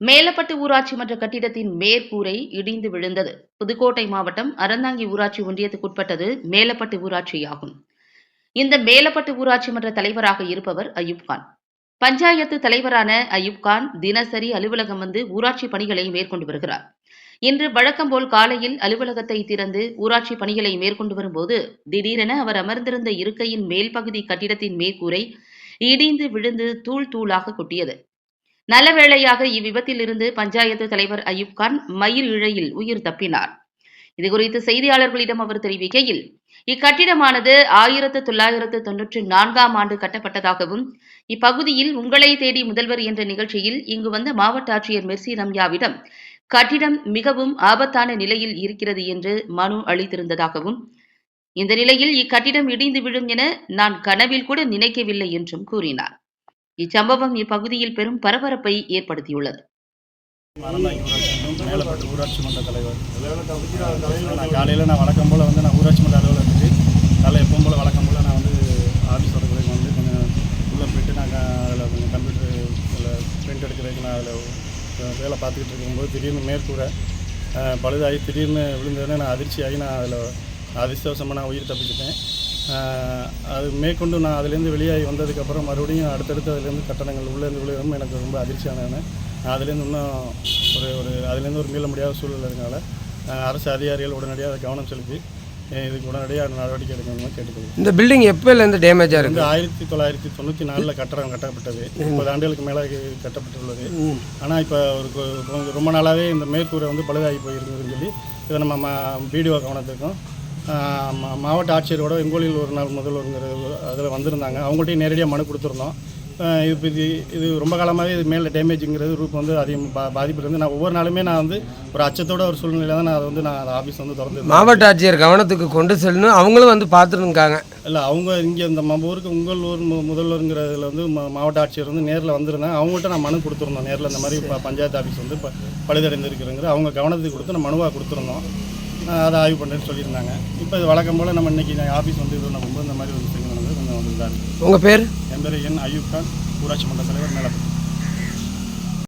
மேலப்பட்டு ஊராட்சி மன்ற கட்டிடத்தின் மேற்கூரை இடிந்து விழுந்தது. புதுக்கோட்டை மாவட்டம் அறந்தாங்கி ஊராட்சி ஒன்றியத்துக்குட்பட்டது மேலப்பட்டு ஊராட்சியாகும். இந்த மேலப்பட்டு ஊராட்சி மன்ற தலைவராக இருப்பவர் அயூப்கான் பஞ்சாயத்து தலைவரான அயூப்கான் தினசரி அலுவலகம் வந்து ஊராட்சி பணிகளை மேற்கொண்டு வருகிறார். இன்று வழக்கம்போல் காலையில் அலுவலகத்தை திறந்து ஊராட்சி பணிகளை மேற்கொண்டு வரும்போது திடீரென அவர் அமர்ந்திருந்த இருக்கையின் மேல் பகுதி கட்டிடத்தின் மேற்கூரை இடிந்து விழுந்து தூள் தூளாக கொட்டியது. நல்ல வேளையாக இவ்விபத்தில் இருந்து பஞ்சாயத்து தலைவர் அயூப்கான் மயில் இழையில் உயிர் தப்பினார். இதுகுறித்து செய்தியாளர்களிடம் அவர் தெரிவிக்கையில் இக்கட்டிடமானது ஆயிரத்து தொள்ளாயிரத்து தொன்னூற்றி நான்காம் ஆண்டு கட்டப்பட்டதாகவும் இப்பகுதியில் உங்களை தேடி முதல்வர் என்ற நிகழ்ச்சியில் இங்கு வந்த மாவட்ட ஆட்சியர் மெர்சி ரம்யாவிடம் கட்டிடம் மிகவும் ஆபத்தான நிலையில் இருக்கிறது என்று மனு அளித்திருந்ததாகவும் இந்த நிலையில் இக்கட்டிடம் இடிந்து விழும் என நான் கனவில் கூட நினைக்கவில்லை என்றும் கூறினார். இச்சம்பவம் இப்பகுதியில் பெரும் பரபரப்பை ஏற்படுத்தியுள்ளது ஊராட்சி ஊராட்சி மன்ற தலைவர் நான் காலையில் நான் வழக்கம் போல் வந்து நான் ஊராட்சி மன்ற அலுவலகத்துக்கு காலை எப்பவும் போல் வழக்கம் போல் நான் வந்து ஆஃபீஸ் வரதுக்கு வந்து கொஞ்சம் உள்ளே போயிட்டு நான் அதில் கொஞ்சம் கம்ப்யூட்டர் பிரிண்ட் எடுக்கிறதுக்கு நான் அதில் வேலை பார்த்துக்கிட்டு இருக்கும்போது திடீர்னு மேற்கூரை பழுதாகி திடீர்னு விழுந்ததுன்னு நான் அதிர்ச்சியாகி நான் அதில் அதிர்ஷ்டவசமாக நான் உயிர் தப்பிச்சிட்டேன் அது மேற்கொண்டு நான் அதுலேருந்து வெளியாகி வந்ததுக்கப்புறம் மறுபடியும் அடுத்தடுத்து அதுலேருந்து கட்டணங்கள் உள்ளேருந்து விழுவும் எனக்கு ரொம்ப அதிர்ச்சியானேன் நான் அதுலேருந்து இன்னும் ஒரு ஒரு அதுலேருந்து ஒரு மீள முடியாத சூழல் இருக்கனால அஹ், அரசு அதிகாரிகள் உடனடியாக அதை கவனம் செலுத்தி இதுக்கு உடனடியாக நடவடிக்கை எடுக்கணும்னு கேட்டுக்கொள்கிறேன். இந்த பில்டிங் எப்போலேருந்து டேமேஜாக வந்து இருக்கு ஆயிரத்தி தொள்ளாயிரத்தி தொண்ணூற்றி நாலில் கட்டடம் கட்டப்பட்டது. முப்பது ஆண்டுகளுக்கு மேலே கட்டப்பட்டுள்ளது. ஆனால் இப்போ ஒரு ரொம்ப நாளாகவே இந்த மேற்கூரை வந்து பழுதாகி போயிருக்குதுன்னு சொல்லி இதை நம்ம பிடிஓ கவனத்துக்கும் மாவட்ட ஆட்சியரோட எங்கோலியில் ஒரு நாள் முதல்வருங்கிற அதில் வந்திருந்தாங்க. அவங்கள்ட்டையும் நேரடியாக மனு கொடுத்துருந்தோம். ஆஹ், இது இது ரொம்ப காலமாகவே இது மேலே டேமேஜுங்கிறது ரூப் வந்து அதிகம் பா பாதிப்பு இருந்து நான் ஒவ்வொரு நாளுமே நான் வந்து ஒரு அச்சத்தோட ஒரு சூழ்நிலையில் தான் நான் அதை வந்து நான் ஆஃபீஸ் வந்து திறந்து மாவட்ட ஆட்சியர் கவனத்துக்கு கொண்டு செல்லணும். அவங்களும் வந்து பார்த்துருக்காங்க இல்லை அவங்க இங்கே இந்த நம்ம ஊருக்கு உங்கள் ஊர் முதல்வருங்கிறதுல வந்து மாவட்ட ஆட்சியர் வந்து நேரில் வந்திருந்தாங்க. அவங்கள்ட்ட நான் மனு கொடுத்துருந்தோம். நேரில் இந்த மாதிரி பஞ்சாயத்து ஆஃபீஸ் வந்து ப பழுதடைந்திருக்குங்கிற அவங்க கவனத்துக்கு கொடுத்து நம்ம மனுவாக கொடுத்துருந்தோம். அதை ஆய்வு பண்ணுறேன்னு சொல்லியிருந்தாங்க. இப்போ இது வழக்கம் போல் நம்ம இன்றைக்கி ஆஃபீஸ் வந்து இது நம்ம இந்த மாதிரி ஒரு விஷயம் நடந்தது கொஞ்சம் வந்து இதாக இருக்குது உங்கள் பேர்? என் பேர் என் அயூப் கான். ஊராட்சி மன்ற தலைவர் மேலே